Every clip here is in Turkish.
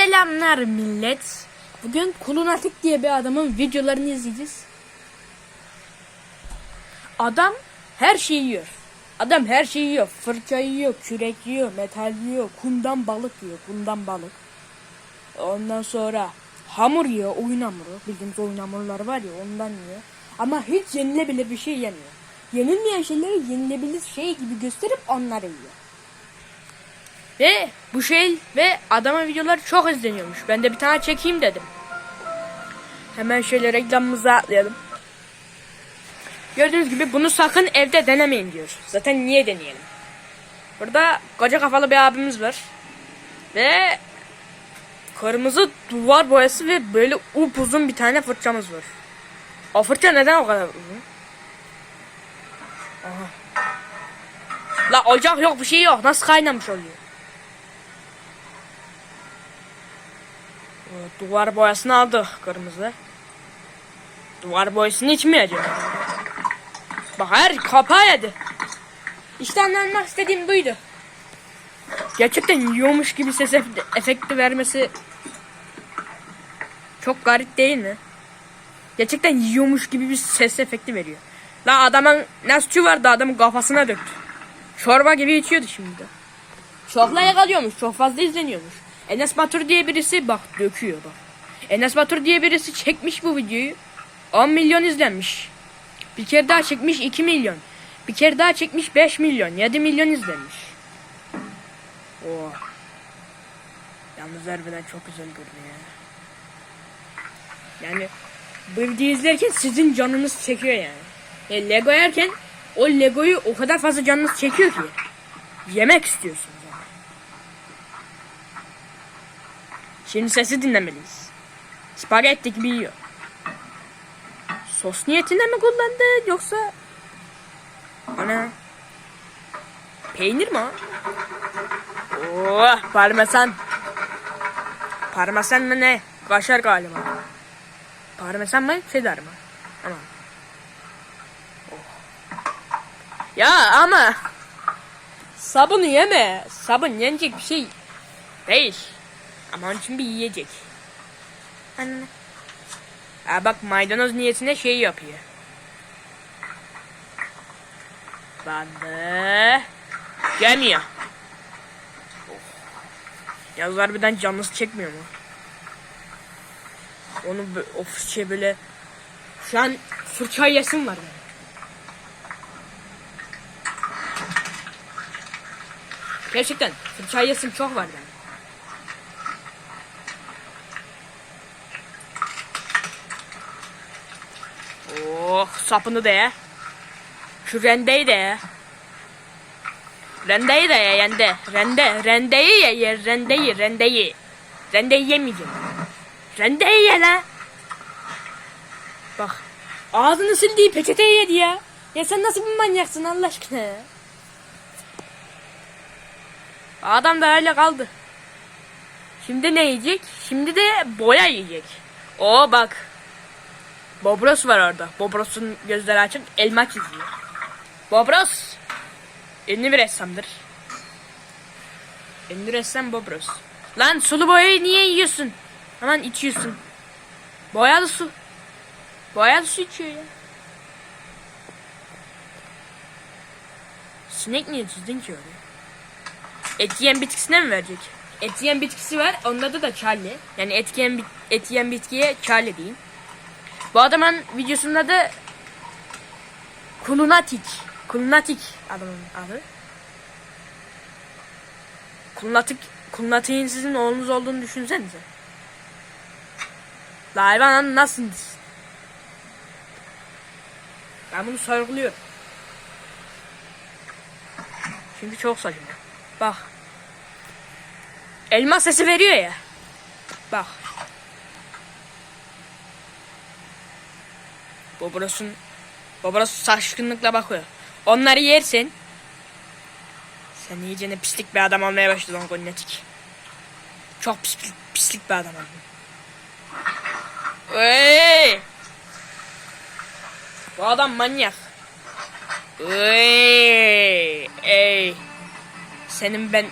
Selamlar millet. Bugün Kulunatik diye bir adamın videolarını izleyeceğiz. Adam her şeyi yiyor. Adam her şeyi yiyor. Fırça yiyor, kürek yiyor, metal yiyor, kumdan balık yiyor, kumdan balık. Ondan sonra hamur yiyor, oyun hamuru. Bildiğimiz oyun hamurları var ya ondan yiyor. Ama hiç yenilebilir bir şey yemiyor. Yenilmeyen şeyleri yenilebilir şey gibi gösterip onları yiyor. Ve bu şey ve adamın videoları çok izleniyormuş. Ben de bir tane çekeyim dedim. Hemen şöyle reklamımıza atlayalım. Gördüğünüz gibi bunu sakın evde denemeyin diyor. Zaten niye deneyelim? Burada koca kafalı bir abimiz var. Ve kırmızı duvar boyası ve böyle upuzun bir tane fırçamız var. O fırça neden o kadar uzun? Aha. La ocak yok bir şey yok. Nasıl kaynamış oluyor? Duvar boyasını aldık kırmızı. Duvar boyasını içmeyeceğim. Bak her kapağı yedi. İşte anlatmak istediğim buydu. Gerçekten yiyormuş gibi ses ef- efekti vermesi çok garip değil mi? Gerçekten yiyormuş gibi bir ses efekti veriyor. La adamın ne suçu vardı adamın kafasına döktü. Çorba gibi içiyordu şimdi. Çok like alıyormuş. Çok fazla izleniyormuş. Enes Batur diye birisi bak döküyor bak. Enes Batur diye birisi çekmiş bu videoyu. 10 milyon izlenmiş. Bir kere daha çekmiş 2 milyon. Bir kere daha çekmiş 5 milyon. 7 milyon izlenmiş. Oo. Yalnız harbiden çok güzel görünüyor. Yani bu videoyu izlerken sizin canınız çekiyor yani. yani Lego yerken o Lego'yu o kadar fazla canınız çekiyor ki. Yemek istiyorsunuz. yani. Şimdi sesi dinlemeliyiz. Spagetti gibi yiyor. Sos niyetinde mi kullandı yoksa... Ana... Peynir mi? Oh, parmesan. Parmesan mı ne? Kaşar galiba. Parmesan mı? Cheddar mı? Ama. Oh. Ya ama sabunu yeme. Sabun yenecek bir şey değil. Ama onun için bir yiyecek. Anne. Ha bak maydanoz niyetine şey yapıyor. Bandı. Gelmiyor. Yalnız harbiden canlısı çekmiyor mu? Onu bö- of şey böyle şu an fırça yesim var yani. Gerçekten fırça yesim çok var yani. Oh sapını da ye. Şu rendeyi de ye. Rendeyi de ye rende. Rende. Rendeyi ye ye. Rendeyi. Rendeyi. Rendeyi yemeyeceğim. Rendeyi ye la. Bak. Ağzını sildiği peçeteyi yedi ya. Ya sen nasıl bir manyaksın Allah aşkına. Adam da öyle kaldı. Şimdi ne yiyecek? Şimdi de boya yiyecek. Oo bak. Bobros var orada. Bobros'un gözleri açık elma çiziyor. Bobros. Ünlü bir ressamdır. Ünlü ressam Bobros. Lan sulu boyayı niye yiyorsun? Hemen içiyorsun. Boyalı su. Boyalı su içiyor ya. Sinek niye çizdin ki oraya? Et yiyen bitkisine mi verecek? Et yiyen bitkisi var. Onun adı da Charlie. Yani et yiyen, bit- et yiyen bitkiye Charlie diyeyim. Bu adamın videosunda da Kulunatik. Kulunatik adamın adı. Kulunatik, Kulunatik'in sizin oğlunuz olduğunu düşünsenize. La hayvan nasılsınız? Ben bunu sorguluyorum. Çünkü çok saçma. Bak. Elma sesi veriyor ya. Bak. Bobros'un Bobros şaşkınlıkla bakıyor. Onları yersin. Sen iyice ne pislik bir adam olmaya başladın Gonnetik. Çok pis, pislik bir adam oldun. Ey! Bu adam manyak. Ey! Ey! Senin ben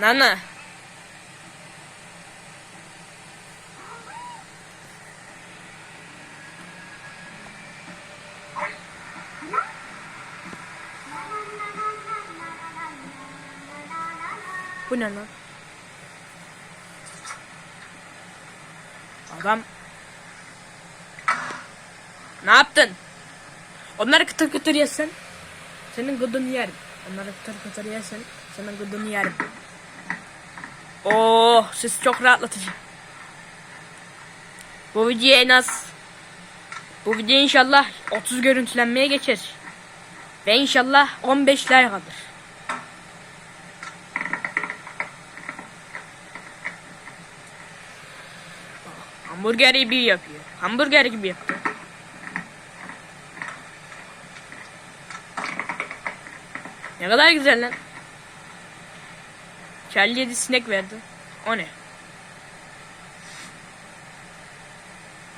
Nana Bu ne lan? Adam. Ne yaptın? Onları kıtır kıtır yesen. Senin gıdını yerim. Onları kıtır kıtır yesen. Senin gıdını yerim. Oh siz çok rahatlatıcı. Bu video en az bu video inşallah 30 görüntülenmeye geçer. Ve inşallah 15 like alır. Hamburger gibi yapıyor. Hamburger gibi yapıyor. Ne kadar güzel lan. Charlie yedi sinek verdi. O ne?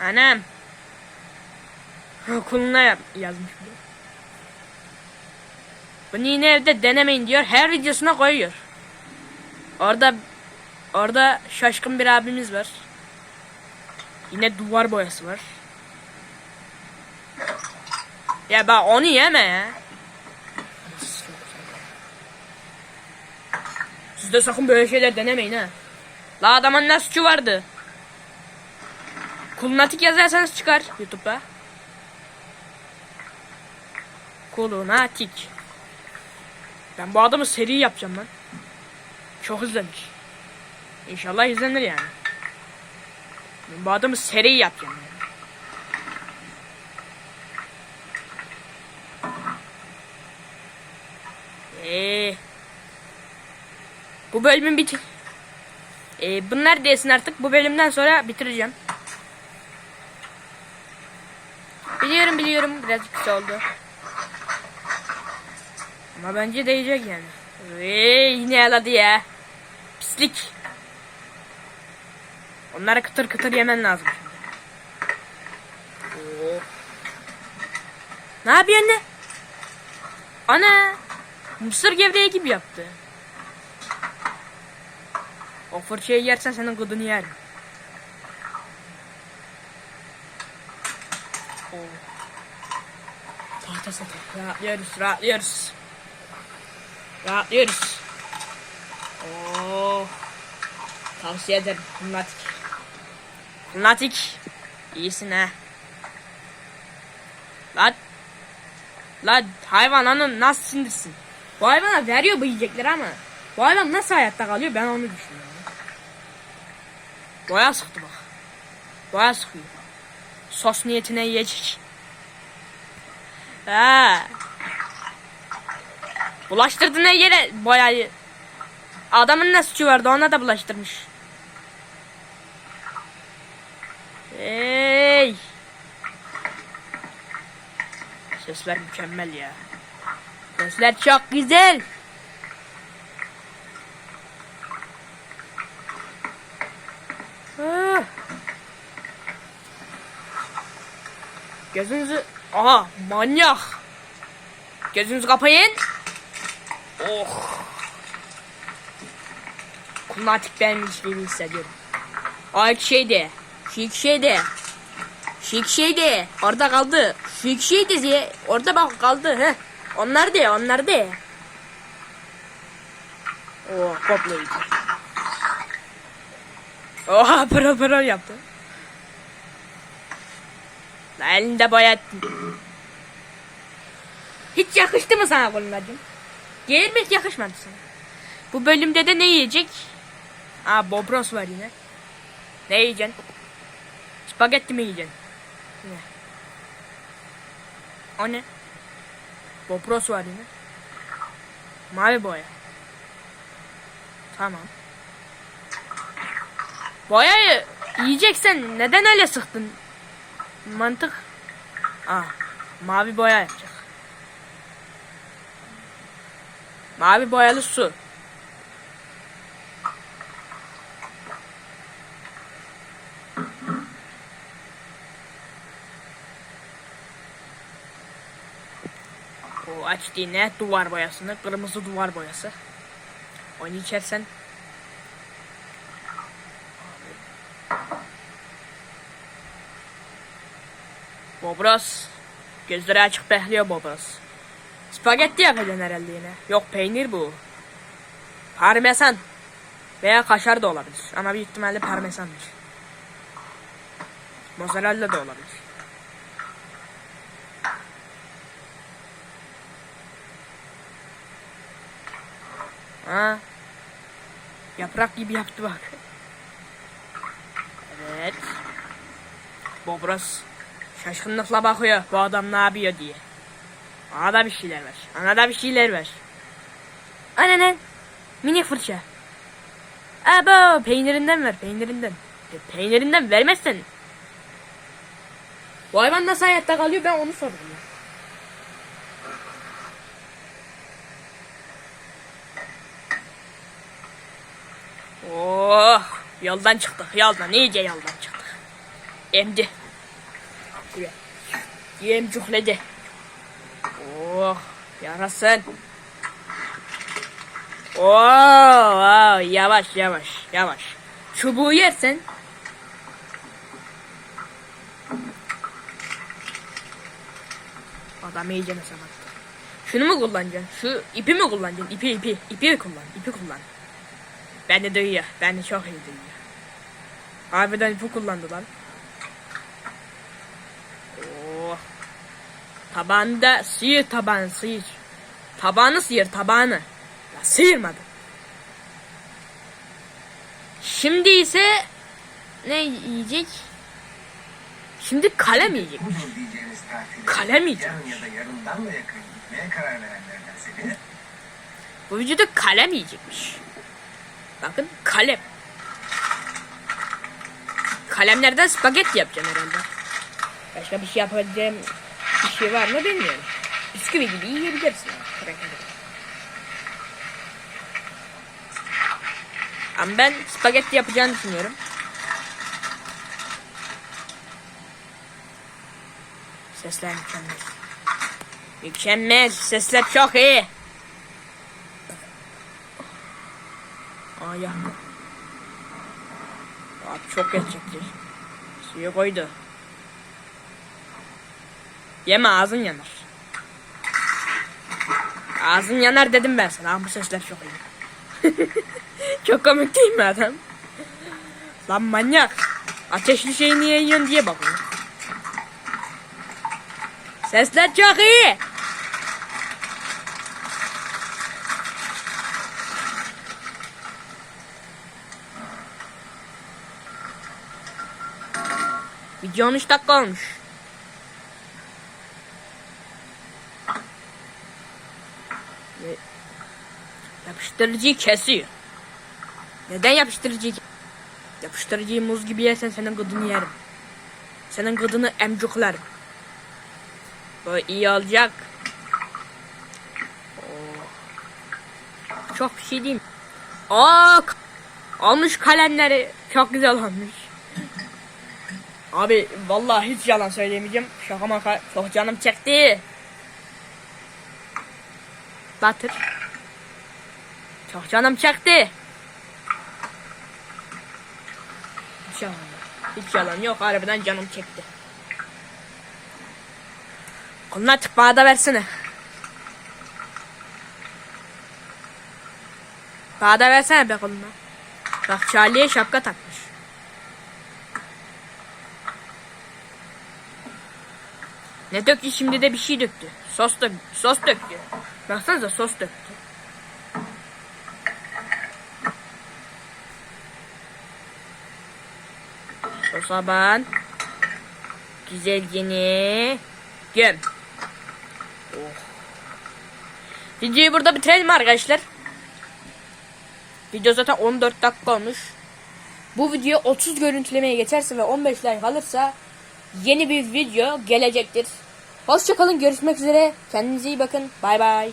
Anam. Kuluna yap yazmış bu. Bunu yine evde denemeyin diyor. Her videosuna koyuyor. Orada orada şaşkın bir abimiz var. Yine duvar boyası var. Ya bak onu yeme ya. Siz de sakın böyle şeyler denemeyin ha. La adamın ne suçu vardı? Kulunatik yazarsanız çıkar YouTube'da. Kulunatik. Ben bu adamı seri yapacağım lan. Çok izlenir. İnşallah izlenir yani. Bu adamı seri yapacağım yani. Eee. Bu bölümün bitir. Ee, bunlar desin artık. Bu bölümden sonra bitireceğim. Biliyorum biliyorum. Birazcık kısa oldu. Ama bence değecek yani. Eee yine yaladı ya. Pislik. Onları kıtır kıtır yemen lazım. Oo. Ne yapıyorsun ne? Ana. Mısır gevreği gibi yaptı. O fırçayı yersen senin gıdını yerim. Oo. Tahta satır. Rahatlıyoruz, rahatlıyoruz. Rahatlıyoruz. Oo. Tavsiye ederim. Lunatik. Lunatik. İyisin ha. Lan. Lan hayvan onu nasıl sindirsin? Bu hayvana veriyor bu yiyecekleri ama. Bu hayvan nasıl hayatta kalıyor ben onu düşünüyorum. Boya sıktı bak. Boya sıkıyor. Sos niyetine yiyecek. Ha. Bulaştırdı ne yere boyayı. Adamın ne suçu vardı ona da bulaştırmış. Hey. Sesler mükemmel ya. Sesler çok güzel. Ah. Gözünüzü... Aha manyak. Gözünüzü kapayın. Oh. Kulnatik benmiş gibi hissediyorum. O iki şey de. Orada kaldı. De. diye- Orada bak kaldı. Heh. Onlar de. Onlar de. Oh koplayıcı. Oha pırıl pırıl yaptı. Elinde boyattın. Hiç yakıştı mı sana Kulunacığım? Gelir hiç yakışmadı sana? Bu bölümde de ne yiyecek? Aa bobros var yine. Ne yiyeceksin? Spagetti mi yiyeceksin? Ne? O ne? Bobros var yine. Mavi boya. Tamam. Boyayı yiyeceksen neden öyle sıktın? Mantık. Aa, mavi boya yapacak. Mavi boyalı su. O açtığı ne duvar boyasını, kırmızı duvar boyası. Onu içersen Bobros. Gözleri açık bekliyor Bobros. Spagetti yapacaksın herhalde yine. Yok peynir bu. Parmesan. Veya kaşar da olabilir. Ama büyük ihtimalle parmesandır. Mozzarella da olabilir. Ha. Yaprak gibi yaptı bak. Evet. Bobros şaşkınlıkla bakıyor bu adam ne yapıyor diye. Ana da bir şeyler var. Ana da bir şeyler var. Ana ne? Mini fırça. Abo peynirinden ver peynirinden. E, peynirinden vermezsen. Bu hayvan nasıl hayatta kalıyor ben onu sordum. Oh yoldan çıktık yoldan iyice yoldan çıktık. Emdi. Buraya. Yemcuhledi. Oh yarasın. Oo, wow, yavaş yavaş yavaş. Çubuğu yersen Adam iyice mesela. Şunu mu kullanacaksın? Şu ipi mi kullanacaksın? İpi ipi. İpi kullan. ipi kullan. Ben de duyuyor. Ben de çok iyi duyuyor. Harbiden ipi kullandı lan. Oh. Tabanda sıyır tabanı sıyır. Tabanı sıyır tabanı. Ya sıyırmadı. Şimdi ise ne yiyecek? Şimdi kalem yiyecek. Kalem yiyecek. Bu vücuda kalem yiyecekmiş. Bakın kalem. Kalemlerden spagetti yapacağım herhalde. Başka bir şey yapabileceğim bir şey var mı bilmiyorum. Bisküvi gibi yiyebilirsin. Ama ben spagetti yapacağını düşünüyorum. Sesler mükemmel. Mükemmel. Sesler çok iyi. Yandı. Abi çok geçecektir. Suyu koydu. Yeme ağzın yanar. Ağzın yanar dedim ben sana. Aa, bu sesler çok iyi. çok komik değil mi adam? Lan manyak. Ateşli şeyi niye yiyorsun diye bakıyor. Sesler çok iyi. Video 13 dakika olmuş. Ve Yapıştırıcıyı kesiyor. Neden yapıştırıcıyı Yapıştırıcıyı muz gibi yersen senin gıdını yerim. Senin gıdını emcuklarım. Bu iyi olacak. Çok bir şey mi? Aa, almış kalemleri. Çok güzel olmuş. Abi vallahi hiç yalan söyleyemeyeceğim. Şaka maka çok canım çekti. Batır. Çok canım çekti. Hiç yalan. Hiç yalan yok. Harbiden canım çekti. Kolunu artık bana da versene. Bana da versene be kolunu. Bak Charlie'ye şapka takmış. Ne döktü şimdi de bir şey döktü. Sos da sos döktü. Baksanıza sos döktü. Sosa ben güzelce göm. Oh. Videoyu burada bitirelim arkadaşlar. Video zaten 14 dakika olmuş. Bu video 30 görüntülemeye geçerse ve 15 like alırsa yeni bir video gelecektir. Hoşçakalın görüşmek üzere. Kendinize iyi bakın. Bay bay.